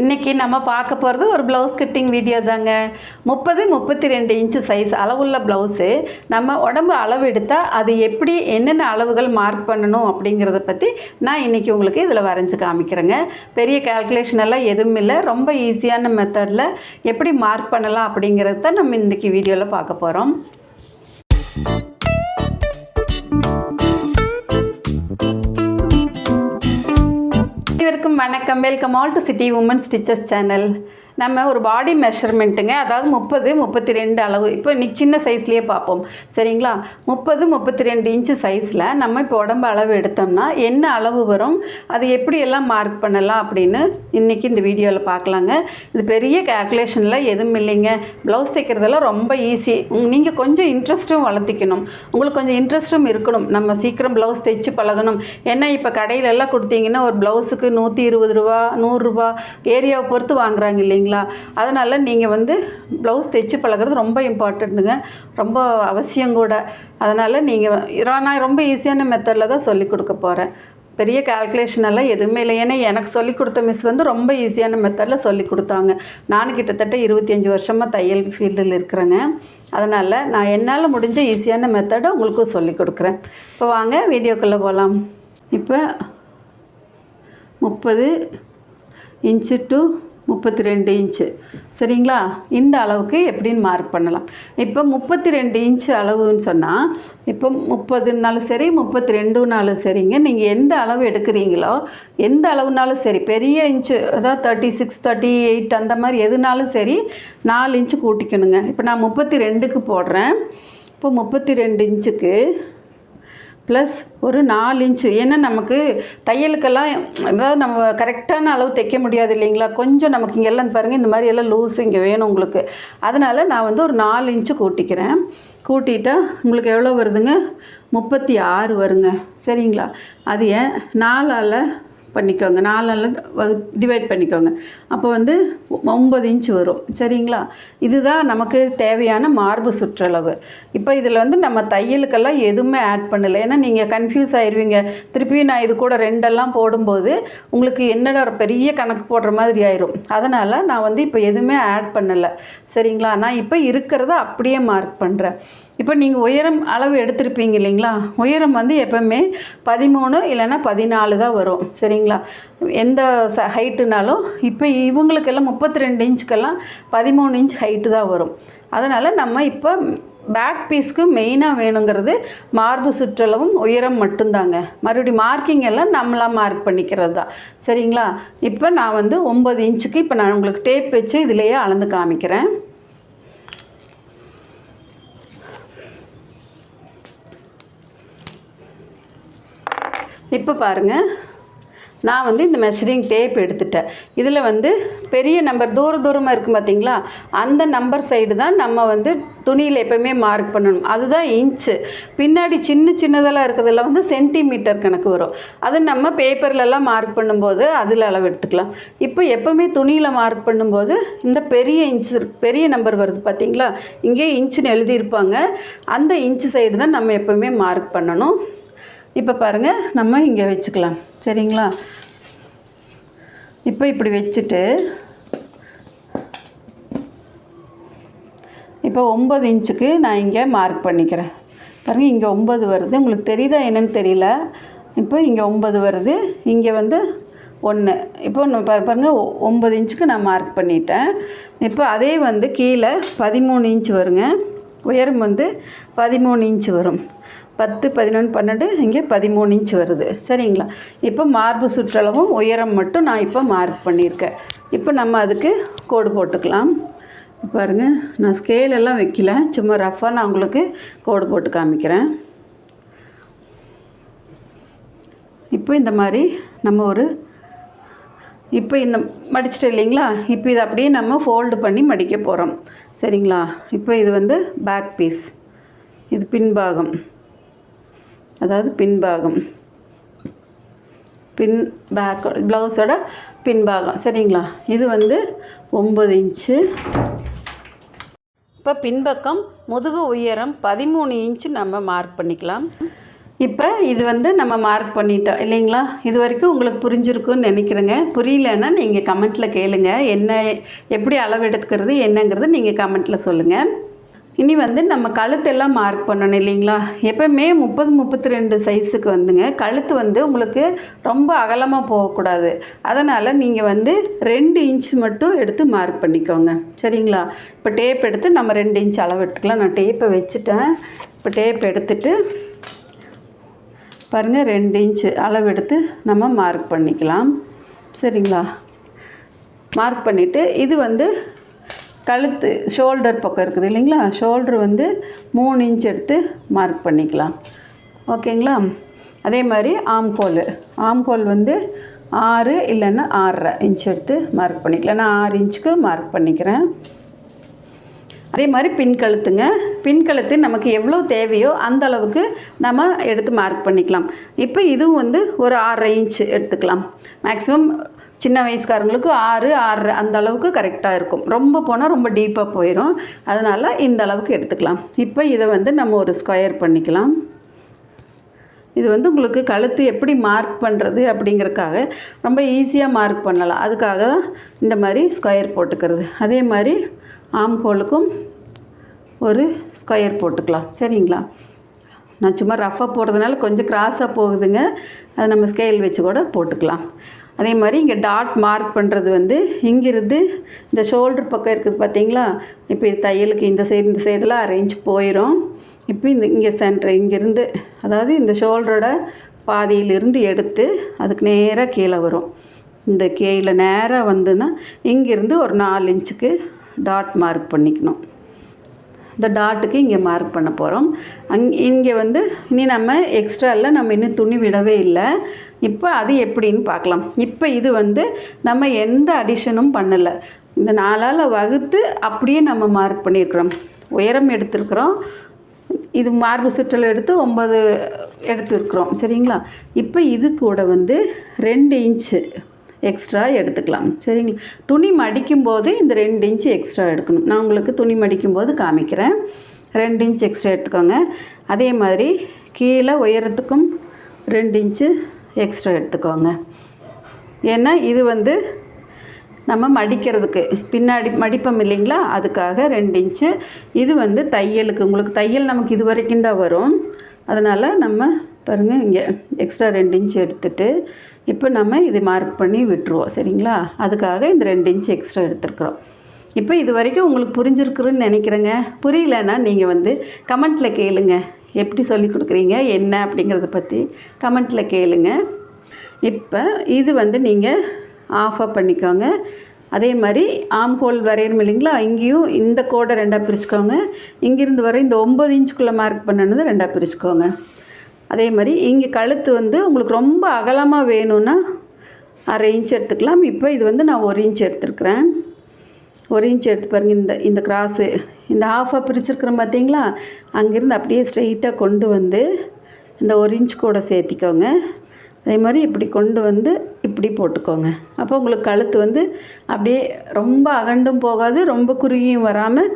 இன்றைக்கி நம்ம பார்க்க போகிறது ஒரு ப்ளவுஸ் கட்டிங் வீடியோ தாங்க. முப்பது முப்பத்தி ரெண்டு இன்ச்சு சைஸ் அளவுள்ள ப்ளவுஸு நம்ம உடம்பு அளவு எடுத்தால் அது எப்படி என்னென்ன அளவுகள் மார்க் பண்ணணும் அப்படிங்கிறத பற்றி நான் இன்றைக்கி உங்களுக்கு இதில் வரைஞ்சி காமிக்கிறேங்க. பெரிய கால்குலேஷன் எல்லாம் எதுவும் இல்லை. ரொம்ப ஈஸியான மெத்தடில் எப்படி மார்க் பண்ணலாம் அப்படிங்கிறத தான் நம்ம இன்றைக்கி வீடியோவில் பார்க்க போகிறோம் வணக்கம். Welcome all to city woman stitches channel நம்ம ஒரு பாடி மெஷர்மெண்ட்டுங்க அதாவது முப்பது முப்பத்தி ரெண்டு அளவு. இப்போ இன்னைக்கு சின்ன சைஸ்லேயே பார்ப்போம். சரிங்களா? முப்பது முப்பத்தி ரெண்டு இன்ச்சு சைஸில் நம்ம இப்போ உடம்பு அளவு எடுத்தோம்னா என்ன அளவு வரும்? அது எப்படியெல்லாம் மார்க் பண்ணலாம் அப்படின்னு இன்றைக்கி இந்த வீடியோவில் பார்க்கலாங்க. இது பெரிய கேல்குலேஷனில் எதுவும் இல்லைங்க. ப்ளவுஸ் தைக்கிறதெல்லாம் ரொம்ப ஈஸி நீங்கள் கொஞ்சம் இன்ட்ரெஸ்ட்டும் வளர்த்திக்கணும். உங்களுக்கு கொஞ்சம் இன்ட்ரெஸ்ட்டும் இருக்கணும். நம்ம சீக்கிரம் ப்ளவுஸ் தைச்சு பழகணும். ஏன்னா இப்போ கடையிலெல்லாம் கொடுத்தீங்கன்னா ஒரு ப்ளவுஸுக்கு நூற்றி இருபது ரூபா நூறுரூவா ஏரியாவை பொறுத்து வாங்குறாங்க இல்லைங்க. சரிங்களா? அதனால் நீங்கள் வந்து ப்ளவுஸ் தைச்சு பழகுறது ரொம்ப இம்பார்ட்டண்ட்டுங்க ரொம்ப அவசியம் கூட. அதனால் நீங்கள் நான் ரொம்ப ஈஸியான மெத்தடில் தான் சொல்லிக் கொடுக்க போகிறேன் பெரிய கால்குலேஷன் எல்லாம் எதுவுமே இல்லை. ஏன்னா எனக்கு சொல்லிக் கொடுத்த மிஸ் வந்து ரொம்ப ஈஸியான மெத்தடில் சொல்லி கொடுத்தாங்க. நான் கிட்டத்தட்ட இருபத்தி அஞ்சு வருஷமாக தையல் ஃபீல்டில் இருக்கிறேங்க. அதனால் நான் என்னால் முடிஞ்ச ஈஸியான மெத்தடை உங்களுக்கும் சொல்லி கொடுக்குறேன். இப்போ வாங்க வீடியோக்குள்ளே போகலாம் இப்போ முப்பது இன்ச்சு டு முப்பத்தி ரெண்டு இன்ச்சு. சரிங்களா? இந்த அளவுக்கு எப்படின்னு மார்க் பண்ணலாம். இப்போ முப்பத்தி ரெண்டு இன்ச்சு அளவுன்னு சொன்னால் இப்போ முப்பதுனாலும் சரி முப்பத்தி ரெண்டுனாலும் சரிங்க. நீங்கள் எந்த அளவு எடுக்கிறீங்களோ எந்த அளவுனாலும் சரி பெரிய இன்ச்சு அதாவது தேர்ட்டி சிக்ஸ் தேர்ட்டி எயிட் அந்த மாதிரி எதுனாலும் சரி நாலு இன்ச்சு கூட்டிக்கணுங்க. இப்போ நான் முப்பத்தி ரெண்டுக்கு போடுறேன். இப்போ முப்பத்தி ரெண்டு இன்ச்சுக்கு ப்ளஸ் ஒரு நாலு இன்ச்சு ஏன்னா நமக்கு தையலுக்கெல்லாம் அதாவது நம்ம கரெக்டான அளவு தைக்க முடியாது இல்லைங்களா? கொஞ்சம் நமக்கு இங்கே எல்லாம் பாருங்கள் இந்த மாதிரி எல்லாம் லூஸ் இங்கே வேணும் உங்களுக்கு. அதனால் நான் வந்து ஒரு நாலு இன்ச்சு கூட்டிக்கிறேன். கூட்டிட்டா உங்களுக்கு எவ்வளோ வருதுங்க? முப்பத்தி ஆறு வருங்க. சரிங்களா? அது ஏன்? நாலால் பண்ணிக்கோங்க. நாலால் டிவைட் பண்ணிக்கோங்க. அப்போ வந்து ஒம்பது இன்ச் வரும். சரிங்களா? இதுதான் நமக்கு தேவையான மார்பு சுற்றளவு. இப்போ இதில் வந்து நம்ம தையலுக்கெல்லாம் எதுவுமே ஆட் பண்ணலை. ஏன்னா நீங்கள் கன்ஃபியூஸ் ஆயிடுவீங்க திருப்பி நான் இது கூட ரெண்டெல்லாம் போடும்போது உங்களுக்கு என்னடா ஒரு பெரிய கணக்கு போடுற மாதிரி ஆயிரும். அதனால் நான் வந்து இப்போ எதுவுமே ஆட் பண்ணலை. சரிங்களா? நான் இப்போ இருக்கிறத அப்படியே மார்க் பண்ணுறேன் இப்போ நீங்கள் உயரம் அளவு எடுத்திருப்பீங்க இல்லைங்களா? உயரம் வந்து எப்போவுமே பதிமூணு இல்லைன்னா பதினாலு தான் வரும். சரிங்களா? எந்த ச ஹைட்டுனாலும் இப்போ இவங்களுக்கெல்லாம் முப்பத்தி ரெண்டு இன்ச்சுக்கெல்லாம் பதிமூணு இன்ச் ஹைட்டு தான் வரும். அதனால் நம்ம இப்போ பேக் பீஸ்க்கு மெயினாக வேணுங்கிறது மார்பு சுற்றளவும் உயரம் மட்டும்தாங்க. மறுபடி மார்க்கிங் எல்லாம் நம்மளாம் மார்க் பண்ணிக்கிறது தான். சரிங்களா? இப்போ நான் வந்து ஒம்பது இன்ச்சுக்கு இப்போ நான் உங்களுக்கு டேப் வச்சு இதிலேயே அளந்து காமிக்கிறேன். இப்போ பாருங்கள் நான் வந்து இந்த மெஷரிங் டேப் எடுத்துட்டேன். இதில் வந்து பெரிய நம்பர் தூர தூரமாக இருக்கும் பார்த்தீங்களா அந்த நம்பர் சைடு தான் நம்ம வந்து துணியில் எப்போவுமே மார்க் பண்ணணும். அதுதான் இன்ச்சு பின்னாடி சின்ன சின்னதெல்லாம் இருக்கிறதுல வந்து சென்டிமீட்டர் கணக்கு வரும். அது நம்ம பேப்பர்லலாம் மார்க் பண்ணும்போது அதில் அளவு எடுத்துக்கலாம். இப்போ எப்போவுமே துணியில் மார்க் பண்ணும்போது இந்த பெரிய இன்ச்சு பெரிய நம்பர் வருது பார்த்தீங்களா இங்கே இன்ச்சுன்னு எழுதியிருப்பாங்க. அந்த இன்ச்சு சைடு தான் நம்ம எப்போவுமே மார்க் பண்ணணும். இப்போ பாருங்கள் நம்ம இங்கே வச்சுக்கலாம். சரிங்களா? இப்போ இப்படி வச்சுட்டு இப்போ ஒம்பது இன்ச்சுக்கு நான் இங்கே மார்க் பண்ணிக்கிறேன். பாருங்கள் இங்கே ஒம்பது வருது. உங்களுக்கு தெரியுதா என்னன்னு தெரியல. இப்போ இங்கே ஒம்பது வருது. இங்கே வந்து ஒன்று இப்போ பாருங்கள் ஒ- ஒம்பது இன்ச்சுக்கு நான் மார்க் பண்ணிட்டேன். இப்போ அதே வந்து கீழே பதிமூணு இன்ச் வருங்க. உயரம் வந்து பதிமூணு இன்ச் வரும். பத்து பதினொன்று பன்னெண்டு இங்கே பதிமூணு இன்ச் வருது. சரிங்களா? இப்போ மார்பு சுற்றளவும் உயரம் மட்டும் நான் இப்போ மார்க் பண்ணியிருக்கேன். இப்போ நம்ம அதுக்கு கோடு போட்டுக்கலாம். பாருங்கள் நான் ஸ்கேல் எல்லாம் வைக்கல. சும்மா ரஃபாக நான் உங்களுக்கு கோடு போட்டு காமிக்கிறேன். இப்போ இந்த மாதிரி நம்ம ஒரு இப்போ இந்த மடிச்சிட்டு இல்லைங்களா? இப்போ இதை அப்படியே நம்ம ஃபோல்டு பண்ணி மடிக்க போகிறோம் சரிங்களா? இப்போ இது வந்து பேக் பீஸ் இது பின்பாகம். அதாவது பின்பாகம். பின் பேக்கோட ப்ளவுஸோட பின்பாகம். சரிங்களா? இது வந்து ஒம்பது இன்ச்சு. இப்போ பின்பக்கம் முதுகு உயரம் பதிமூணு இன்ச்சு நம்ம மார்க் பண்ணிக்கலாம். இப்போ இது வந்து நம்ம மார்க் பண்ணிட்டோம். இல்லைங்களா? இது வரைக்கும் உங்களுக்கு புரிஞ்சிருக்குன்னு நினைக்கிறேங்க. புரியலன்னா நீங்கள் கமெண்ட்டில் கேளுங்கள் என்ன எப்படி அளவு எடுத்துக்கிறது என்னங்கிறது நீங்கள் கமெண்ட்டில் சொல்லுங்கள் இனி வந்து நம்ம கழுத்தெல்லாம் மார்க் பண்ணணும் இல்லைங்களா? எப்போவுமே முப்பது முப்பத்தி ரெண்டு சைஸுக்கு வந்துங்க கழுத்து வந்து உங்களுக்கு ரொம்ப அகலமாக போகக்கூடாது. அதனால் நீங்கள் வந்து ரெண்டு இன்ச் மட்டும் எடுத்து மார்க் பண்ணிக்கோங்க. சரிங்களா? இப்போ டேப் எடுத்து நம்ம ரெண்டு இன்ச் அளவு எடுத்துக்கலாம். நான் டேப்பை வச்சுட்டேன். இப்போ டேப் எடுத்துட்டு பாருங்கள் ரெண்டு இன்ச்சு அளவு எடுத்து நம்ம மார்க் பண்ணிக்கலாம். சரிங்களா? மார்க் பண்ணிவிட்டு இது வந்து கழுத்து ஷோல்டர் பக்கம் இருக்குது இல்லைங்களா? ஷோல்டர் வந்து மூணு இன்ச் எடுத்து மார்க் பண்ணிக்கலாம். ஓகேங்களா அதே மாதிரி ஆம்கோல் ஆம்கோல் வந்து ஆறு இல்லைன்னா ஆறரை இன்ச் எடுத்து மார்க் பண்ணிக்கலாம். நான் ஆறு இன்ச்சுக்கு மார்க் பண்ணிக்கிறேன். அதே மாதிரி பின் கழுத்துங்க. பின் கழுத்து நமக்கு எவ்வளோ தேவையோ அந்த அளவுக்கு நம்ம எடுத்து மார்க் பண்ணிக்கலாம். இப்போ இதுவும் வந்து ஒரு ஆறரை இன்ச் எடுத்துக்கலாம். மேக்ஸிமம் சின்ன வயசுக்காரங்களுக்கு ஆறு ஆறு அந்த அளவுக்கு கரெக்டாக இருக்கும். ரொம்ப போனால் ரொம்ப டீப்பாக போயிடும் அதனால் இந்த அளவுக்கு எடுத்துக்கலாம். இப்போ இதை வந்து நம்ம ஒரு ஸ்கொயர் பண்ணிக்கலாம். இது வந்து உங்களுக்கு கழுத்து எப்படி மார்க் பண்ணுறது அப்படிங்கிறதுக்காக ரொம்ப ஈஸியாக மார்க் பண்ணலாம். அதுக்காக தான் இந்த மாதிரி ஸ்கொயர் போட்டுக்கிறது. அதே மாதிரி ஆம் ஹோலுக்கும் ஒரு ஸ்கொயர் போட்டுக்கலாம். சரிங்களா? நான் சும்மா ரஃபாக போடுறதுனால கொஞ்சம் கிராஸாக போகுதுங்க. அதை நம்ம ஸ்கேல் வச்சு கூட போட்டுக்கலாம். அதே மாதிரி இங்கே டாட் மார்க் பண்ணுறது வந்து இங்கிருந்து இந்த ஷோல்டர் பக்கம் இருக்குது பார்த்தீங்களா இப்போ தையலுக்கு இந்த சைடு இந்த சைடெல்லாம் அரேஞ்ச் போயிடும் இப்போ இந்த இங்கே சென்டர் இங்கேருந்து அதாவது இந்த ஷோல்டரோட பாதியிலிருந்து எடுத்து அதுக்கு நேராக கீழே வரும். இந்த கீழே நேராக வந்துன்னா இங்கேருந்து ஒரு நாலு இன்ச்சுக்கு டாட் மார்க் பண்ணிக்கணும். இந்த டாட்டுக்கு இங்கே மார்க் பண்ண போகிறோம் அங் இங்கே வந்து இனி நம்ம எக்ஸ்ட்ரா இல்லை நம்ம இன்னும் துணி விடவே இல்லை. இப்போ அது எப்படின்னு பார்க்கலாம். இப்போ இது வந்து நம்ம எந்த அடிஷனும் பண்ணலை. இந்த நாளால் வகுத்து அப்படியே நம்ம மார்க் பண்ணியிருக்கிறோம் உயரம் எடுத்திருக்கிறோம். இது மார்பு சுற்றல் எடுத்து ஒம்பது எடுத்துருக்குறோம். சரிங்களா? இப்போ இது கூட வந்து ரெண்டு இன்ச்சு எக்ஸ்ட்ரா எடுத்துக்கலாம். சரிங்களா? துணி மடிக்கும்போது இந்த ரெண்டு இன்ச்சு எக்ஸ்ட்ரா எடுக்கணும். நான் உங்களுக்கு துணி மடிக்கும்போது காமிக்கிறேன். ரெண்டு இன்ச் எக்ஸ்ட்ரா எடுத்துக்கோங்க. அதே மாதிரி கீழே உயரத்துக்கும் ரெண்டு இன்ச்சு எக்ஸ்ட்ரா எடுத்துக்கோங்க. ஏன்னா இது வந்து நம்ம மடிக்கிறதுக்கு. பின்னாடி மடிப்போம் இல்லைங்களா? அதுக்காக ரெண்டு இன்ச்சு இது வந்து தையலுக்கு. உங்களுக்கு தையல் நமக்கு இது வரைக்கும் தான் வரும். அதனால் நம்ம பாருங்கள் இங்கே எக்ஸ்ட்ரா ரெண்டு இன்ச்சு எடுத்துகிட்டு இப்போ நம்ம இது மார்க் பண்ணி விட்டுருவோம் சரிங்களா? அதுக்காக இந்த ரெண்டு இன்ச் எக்ஸ்ட்ரா எடுத்துருக்குறோம். இப்போ இது வரைக்கும் உங்களுக்கு புரிஞ்சிருக்குன்னு நினைக்கிறேங்க. புரியலன்னா நீங்கள் வந்து கமெண்ட்டில் கேளுங்க. எப்படி சொல்லி கொடுக்குறீங்க என்ன அப்படிங்கிறத பற்றி கமெண்ட்டில் கேளுங்க. இப்போ இது வந்து நீங்கள் ஆஃபாக பண்ணிக்கோங்க. அதே மாதிரி ஆம் ஹோல் வரையணும் இல்லைங்களா? இங்கேயும் இந்த கோடை ரெண்டாக பிரிச்சுக்கோங்க. இங்கேருந்து வர இந்த ஒம்பது இன்ச்சுக்குள்ளே மார்க் பண்ணது ரெண்டாக பிரிச்சுக்கோங்க. அதே மாதிரி இங்கே கழுத்து வந்து உங்களுக்கு ரொம்ப அகலமாக வேணும்னா அரை இன்ச் எடுத்துக்கலாம். இப்போ இது வந்து நான் ஒரு இன்ச் எடுத்துருக்குறேன். ஒரு இன்ச் எடுத்து பாருங்கள் இந்த இந்த கிராஸு இந்த ஆஃபாக பிரிச்சிருக்கிறோம் பார்த்தீங்களா அங்கேருந்து அப்படியே ஸ்ட்ரெயிட்டாக கொண்டு வந்து இந்த ஒரு இன்ச் கூட சேர்த்திக்கோங்க. அதே மாதிரி இப்படி கொண்டு வந்து இப்படி போட்டுக்கோங்க. அப்போ உங்களுக்கு கழுத்து வந்து அப்படியே ரொம்ப அகண்டும் போகாது ரொம்ப குறுகியும் வராமல்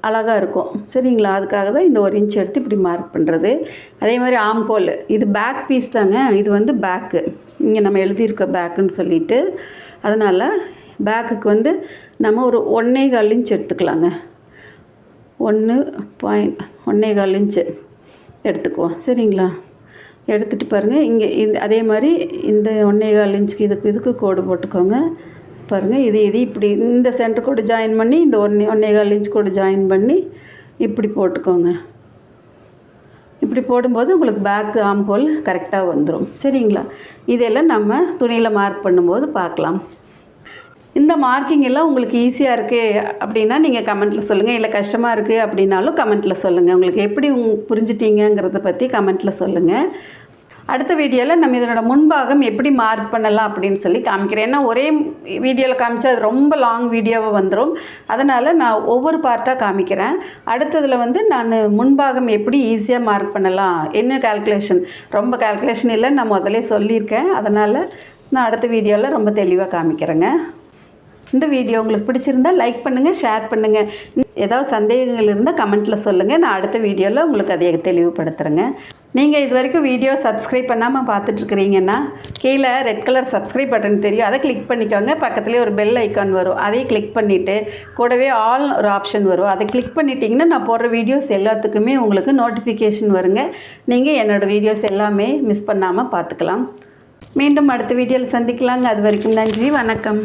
அழகாக இருக்கும். சரிங்களா? அதுக்காக தான் இந்த ஒரு இன்ச் எடுத்து இப்படி மார்க் பண்ணுறது அதே மாதிரி ஆம்கோல் இது பேக் பீஸ் தாங்க. இது வந்து பேக்கு இங்கே நம்ம எழுதியிருக்க பேக்குன்னு சொல்லிட்டு. அதனால் பேக்குக்கு வந்து நம்ம ஒரு ஒன்றே கால் இன்ச் எடுத்துக்கலாங்க. ஒன்று பாயிண்ட் ஒன்றே கால் இன்ச்சு எடுத்துக்குவோம். சரிங்களா? எடுத்துகிட்டு பாருங்கள் இங்கே இந்த அதே மாதிரி இந்த ஒன்றே கால் இன்ச்சுக்கு இதுக்கு இதுக்கு கோடு போட்டுக்கோங்க. பாருங்கள் இது இது இப்படி இந்த சென்டர் கூட ஜாயின் பண்ணி இந்த ஒன்னே ஒன்றே கால் இன்ச் கூட ஜாயின் பண்ணி இப்படி போட்டுக்கோங்க. இப்படி போடும்போது உங்களுக்கு பேக்கு ஆம்கோல் கரெக்டாக வந்துடும் சரிங்களா? இதெல்லாம் நம்ம துணியில் மார்க் பண்ணும்போது பார்க்கலாம். இந்த மார்க்கிங் எல்லாம் உங்களுக்கு ஈஸியாக இருக்குது அப்படின்னா நீங்கள் கமெண்ட்டில் சொல்லுங்கள் இல்லை கஷ்டமாக இருக்குது அப்படின்னாலும் கமெண்ட்டில் சொல்லுங்கள் உங்களுக்கு எப்படி உங் பற்றி கமெண்ட்டில் சொல்லுங்கள் அடுத்த வீடியோவில் நம்ம இதனோட முன்பாகம் எப்படி மார்க் பண்ணலாம் அப்படின்னு சொல்லி காமிக்கிறேன். ஏன்னா ஒரே வீடியோவில் காமிச்சா அது ரொம்ப லாங் வீடியோவாக வந்துடும் அதனால் நான் ஒவ்வொரு பார்ட்டாக காமிக்கிறேன். அடுத்ததில் வந்து நான் முன்பாகம் எப்படி ஈஸியாக மார்க் பண்ணலாம் என்ன கால்குலேஷன் ரொம்ப கால்குலேஷன் இல்லை நான் முதல்ல சொல்லியிருக்கேன். அதனால் நான் அடுத்த வீடியோவில் ரொம்ப தெளிவாக காமிக்கிறேங்க. இந்த வீடியோ உங்களுக்கு பிடிச்சிருந்தா லைக் பண்ணுங்கள் ஷேர் பண்ணுங்கள் ஏதாவது சந்தேகங்கள் இருந்தால் கமெண்ட்டில் சொல்லுங்கள் நான் அடுத்த வீடியோவில் உங்களுக்கு அதை தெளிவுபடுத்துகிறேங்க நீங்கள் இது வரைக்கும் வீடியோ சப்ஸ்கிரைப் பண்ணாமல் பார்த்துட்ருக்கிறீங்கன்னா கீழே ரெட் கலர் சப்ஸ்கிரைப் பட்டன் தெரியும். அதை கிளிக் பண்ணிக்கோங்க. பக்கத்துலேயே ஒரு பெல் ஐக்கான் வரும். அதையும் கிளிக் பண்ணிவிட்டு கூடவே ஆல் ஒரு ஆப்ஷன் வரும். அதை கிளிக் பண்ணிட்டீங்கன்னா நான் போடுற வீடியோஸ் எல்லாத்துக்குமே உங்களுக்கு நோட்டிஃபிகேஷன் வருங்க. நீங்கள் என்னோடய வீடியோஸ் எல்லாமே மிஸ் பண்ணாமல் பார்த்துக்கலாம். மீண்டும் அடுத்த வீடியோவில் சந்திக்கலாங்க. அது வரைக்கும் நன்றி. வணக்கம்.